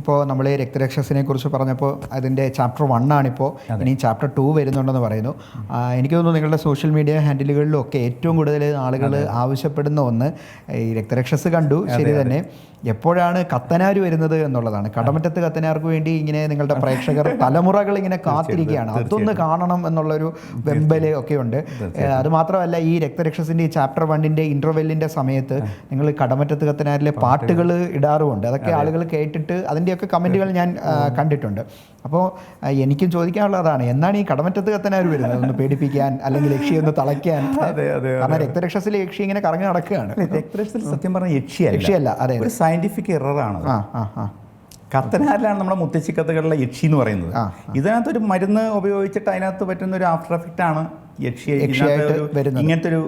ഇപ്പോൾ നമ്മൾ രക്തരക്ഷസിനെ കുറിച്ച് പറഞ്ഞപ്പോൾ അതിന്റെ ചാപ്റ്റർ വൺ ആണിപ്പോൾ. ഇനി ചാപ്റ്റർ ടു വരുന്നുണ്ടെന്ന് പറയുന്നു. എനിക്ക് തോന്നുന്നു നിങ്ങളുടെ സോഷ്യൽ മീഡിയ ഹാൻഡിലുകളിലും ഒക്കെ ഏറ്റവും കൂടുതൽ ആളുകൾ ആവശ്യപ്പെടുന്ന ഒന്ന് ഈ രക്തരക്ഷസ് കണ്ടു. ശരി തന്നെ. എപ്പോഴാണ് കത്തനാര് വരുന്നത് എന്നുള്ളതാണ്. കടമറ്റത്ത് കത്തനാർക്ക് വേണ്ടി ഇങ്ങനെ നിങ്ങളുടെ പ്രേക്ഷകർ തലമുറകൾ ഇങ്ങനെ കാത്തിരിക്കുകയാണ്. അതൊന്ന് കാണണം എന്നുള്ളൊരു വെമ്പൽ ഒക്കെ ഉണ്ട്. അത് മാത്രമല്ല ഈ രക്തരക്ഷസിന്റെ ഈ ചാപ്റ്റർ വണ്ണിന്റെ ഇന്റർവെല്ലിന്റെ സമയത്ത് നിങ്ങൾ കടമറ്റത്ത് കത്തനാരിലെ പാട്ടുകൾ. ഇടാറുമുണ്ട്. അതൊക്കെ ആളുകൾ കേട്ടിട്ട് അതിന്റെയൊക്കെ കമന്റുകൾ ഞാൻ കണ്ടിട്ടുണ്ട്. അപ്പോൾ എനിക്കും ചോദിക്കാനുള്ളതാണ് എന്നാണ് ഈ കടമറ്റത്ത് കത്തനാർ വരുന്നത്? ഒന്ന് പേടിപ്പിക്കാൻ അല്ലെങ്കിൽ യക്ഷി ഒന്ന് തളയ്ക്കാൻ? കാരണം രക്തരക്ഷസിലെ യക്ഷി ഇങ്ങനെ കറങ്ങി നടക്കുകയാണ്. രക്തരക്ഷസിൽ സത്യം പറഞ്ഞ യക്ഷിയല്ല. യക്ഷിയല്ല അതെ ഒരു സയന്റിഫിക് എററാണ് ആ ആ ആ. കത്തനാരിലാണ് നമ്മുടെ മുത്തശ്ശിക്കത്തുകളിലെ യക്ഷി എന്ന് പറയുന്നത്. ഇതിനകത്തൊരു ഇതിനകത്ത് ഒരു മരുന്ന് ഉപയോഗിച്ചിട്ട് അതിനകത്ത് പറ്റുന്ന ഒരു ആഫ്റ്റർ എഫക്റ്റ് ആണ് യക്ഷി യക്ഷിയായിട്ട് വരുന്നത്. ഇങ്ങനത്തെ ഒരു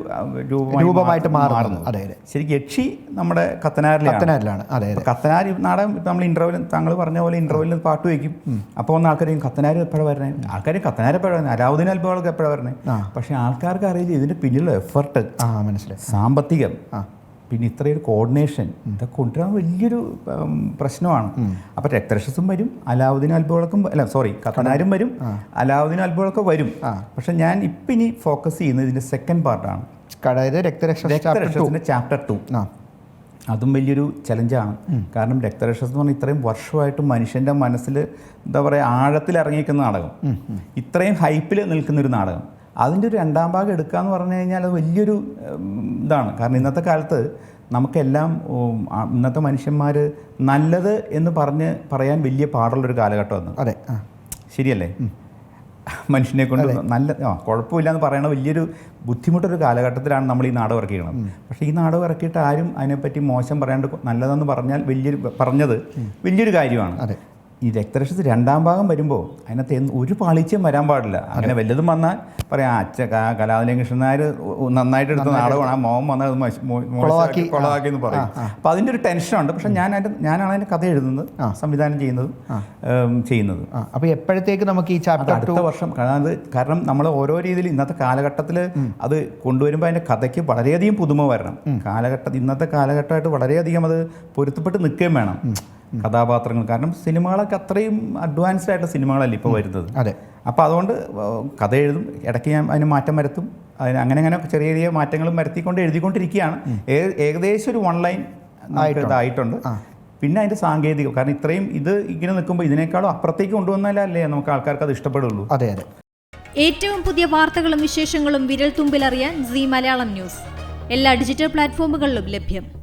രൂപമായിട്ട് മാറുന്നു. അതെ, അതെ. ശരിക്കും യക്ഷി നമ്മുടെ കത്തനാരിലാണ്. കത്തനാരിലാണ്. അതെ അതെ. കത്തനാർ നാടകം ഇപ്പം നമ്മൾ ഇന്റർവ്യൂ താങ്കൾ പറഞ്ഞ പോലെ ഇന്റർവെല്ലിൽ പാട്ട് വയ്ക്കും. അപ്പോൾ ഒന്ന് ആൾക്കാരെയും കത്തനാർ എപ്പോഴാണ് വരണേ? ആൾക്കാർ കത്തനാർ എപ്പോഴാണ് വരുന്നത് അലാവുദ്ദീൻ അൽബോളൊക്കെ എപ്പോഴാണ് വരണേ? പക്ഷെ ആൾക്കാർക്ക് അറിയില്ല ഇതിന്റെ പിന്നിലുള്ള എഫർട്ട് ആ മനസ്സിലായി. സാമ്പത്തികം. പിന്നെ ഇത്രയൊരു കോർഡിനേഷൻ ഇതൊക്കെ കൊണ്ടുവരാൻ വലിയൊരു പ്രശ്നമാണ്. അപ്പം രക്തരക്ഷസും വരും അലാവുദ്ദീൻ അൽബോളക്കും അല്ല സോറി കത്തനാരും വരും അലാവുദ്ദീൻ അൽബോളൊക്കെ വരും. പക്ഷെ ഞാൻ ഇപ്പം ഇനി ഫോക്കസ് ചെയ്യുന്നത് ഇതിന്റെ സെക്കൻഡ് പാർട്ടാണ് അതായത് രക്തരക്ഷ ചാപ്റ്റർ ടു ചാപ്റ്റർ ടു ആ. അതും വലിയൊരു ചലഞ്ചാണ് കാരണം രക്തരക്ഷസ് എന്ന് പറഞ്ഞാൽ ഇത്രയും വർഷമായിട്ട് മനുഷ്യന്റെ മനസ്സിൽ എന്താ പറയുക ആഴത്തിൽ ഇറങ്ങിയിരിക്കുന്ന നാടകം ഇത്രയും ഹൈപ്പിൽ നിൽക്കുന്ന ഒരു നാടകം. അതിന്റെ ഒരു രണ്ടാം ഭാഗം എടുക്കുക എന്ന് പറഞ്ഞു കഴിഞ്ഞാൽ അത് വലിയൊരു ഇതാണ്. കാരണം ഇന്നത്തെ കാലത്ത് നമുക്കെല്ലാം ഇന്നത്തെ മനുഷ്യന്മാർ നല്ലത് എന്ന് പറഞ്ഞ് പറയാൻ വലിയ പാടുള്ളൊരു കാലഘട്ടമാണ്. അതെ ശരിയല്ലേ? മനുഷ്യനെ കൊണ്ട് നല്ല ആ കുഴപ്പമില്ല എന്ന് പറയണ വലിയൊരു ബുദ്ധിമുട്ടൊരു കാലഘട്ടത്തിലാണ് നമ്മൾ ഈ നാടകം ഇറക്കിയത് പക്ഷേ ഈ നാടകം ഇറക്കിയിട്ട് ആരും അതിനെപ്പറ്റി മോശം പറയാണ്ട് നല്ലതെന്ന് പറഞ്ഞാൽ വലിയൊരു പറഞ്ഞത് വലിയൊരു കാര്യമാണ്. ഈ രക്തരക്ഷസ് രണ്ടാം ഭാഗം വരുമ്പോൾ അതിനകത്ത് ഒരു പാളിച്ചയും വരാൻ പാടില്ല. അങ്ങനെ വല്ലതും വന്നാൽ പറയാം "ആ, അച്ഛ കലാതിലയം കൃഷ്ണനായർ നന്നായിട്ട് എടുത്ത നാടകമാണ്. ആ മോൻ വന്നാൽ കൊളവാക്കി, എന്ന് പറയും. അപ്പോൾ അതിന്റെ ഒരു ടെൻഷനുണ്ട് പക്ഷേ ഞാൻ അതിന്റെ ഞാനാണ് അതിന്റെ കഥ എഴുതുന്നത് സംവിധാനം ചെയ്യുന്നത് ചെയ്യുന്നത്. അപ്പോൾ എപ്പോഴത്തേക്ക് നമുക്ക് ഈ ചാപ്റ്റർ അടുത്ത വർഷം കാരണം അത് കാരണം നമ്മൾ ഓരോ രീതിയിൽ ഇന്നത്തെ കാലഘട്ടത്തിൽ അത് കൊണ്ടുവരുമ്പോൾ അതിന്റെ കഥയ്ക്ക് വളരെയധികം പുതുമ വരണം. കാലഘട്ടം ഇന്നത്തെ കാലഘട്ടമായിട്ട് വളരെയധികം അത് പൊരുത്തപ്പെട്ട് നിൽക്കുകയും വേണം. കഥാപാത്രങ്ങൾ. കാരണം സിനിമകളൊക്കെ അത്രയും അഡ്വാൻസ്ഡ് ആയിട്ട് സിനിമകളല്ല ഇപ്പോൾ വരുന്നത്. അതെ. അപ്പോൾ അതുകൊണ്ട് കഥ എഴുതും. ഇടയ്ക്ക് ഞാൻ അതിന് മാറ്റം വരുത്തും. അതിന് അങ്ങനെ അങ്ങനെ ചെറിയ ചെറിയ മാറ്റങ്ങളും വരുത്തിക്കൊണ്ട് എഴുതിക്കൊണ്ടിരിക്കുകയാണ്. ഏകദേശം ഒരു വൺ ലൈൻ ഇതായിട്ടുണ്ട്. പിന്നെ അതിന്റെ സാങ്കേതികം. കാരണം ഇത്രയും ഇത് ഇങ്ങനെ നിൽക്കുമ്പോൾ ഇതിനേക്കാളും അപ്പുറത്തേക്ക് കൊണ്ടുവന്നാലല്ലേ നമുക്ക് ആൾക്കാർക്ക് അത് ഇഷ്ടപ്പെടുള്ളൂ. അതെ അതെ. ഏറ്റവും പുതിയ വാർത്തകളും വിശേഷങ്ങളും വിരൽ തുമ്പിലറിയാൻ സി മലയാളം ന്യൂസ്. എല്ലാ ഡിജിറ്റൽ പ്ലാറ്റ്ഫോമുകളിലും ലഭ്യം.